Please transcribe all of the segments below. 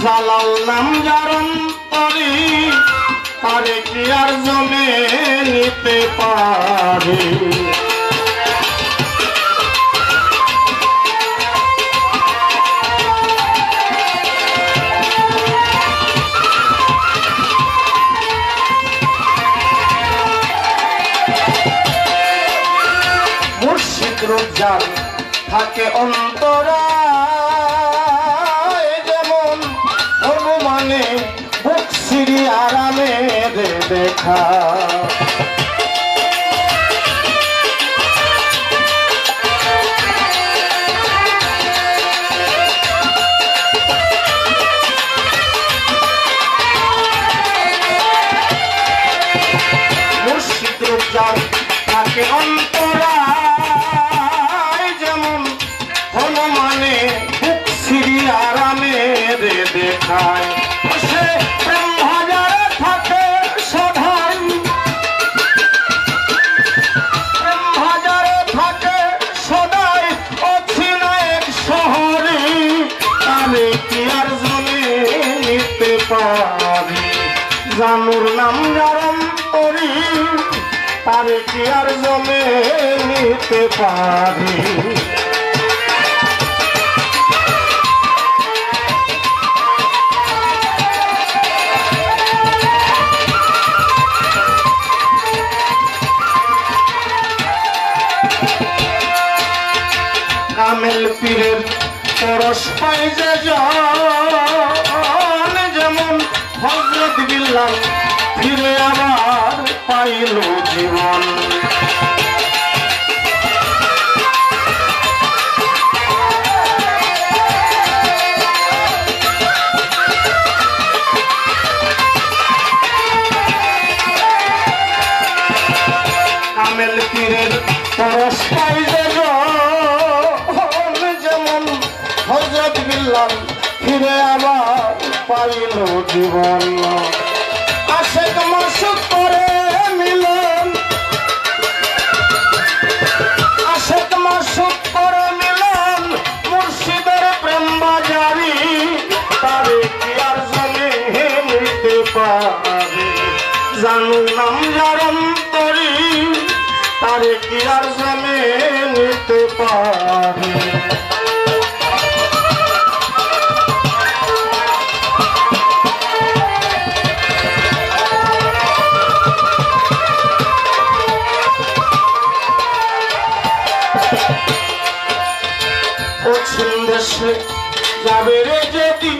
পারে জালাল নাম জারণ করি তারে কি আর জমে নিতে পারে? মুর্শিদ রোজার থাকে অন্তরা বুক সিঁড়ি আরামে দে দেখা। তারে কি আর জমে নিতে পারি? কামেল পীরের পরশ পাই যে যেমন হজরত বিল্লাল ফিরে আবার পাইল জীবন। কামেল পীরের জন যেমন হজরত বিল্লাল ফিরে আবার পাইল জীবন। জানু নাম জারম তরি তারে কি আর জমে নিতে পারে? যাবে রে যদি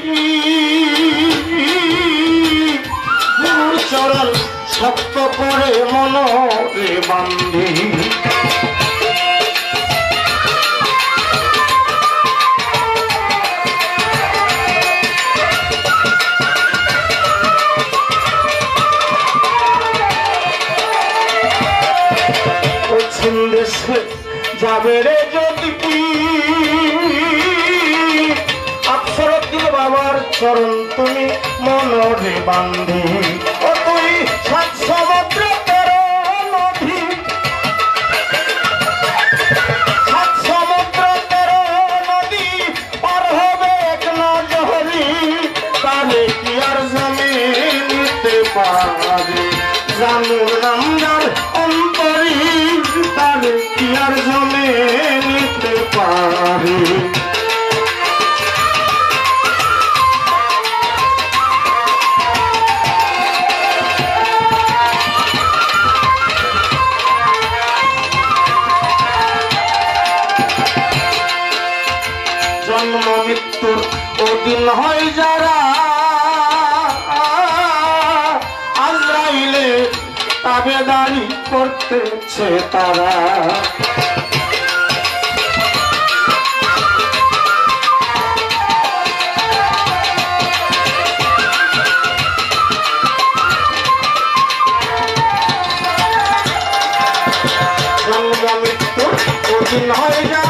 শক্ত করে মনরে বান্ধি। যাবে রে যদি অক্ষরতিল বাবার চরণ তুমি মনরে বান্ধি। তেরো পার জানুর নামদার অন্তরি তাহলে কি আর জমে নিতে পারে জন্ম মৃত্যুর অধীন হয় যারা। আজরাইলে তাবেদারি করতেছে তারা। মৃত্যু অধীন হয় যারা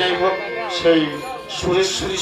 যাই হোক সেই সুরেশ্বরী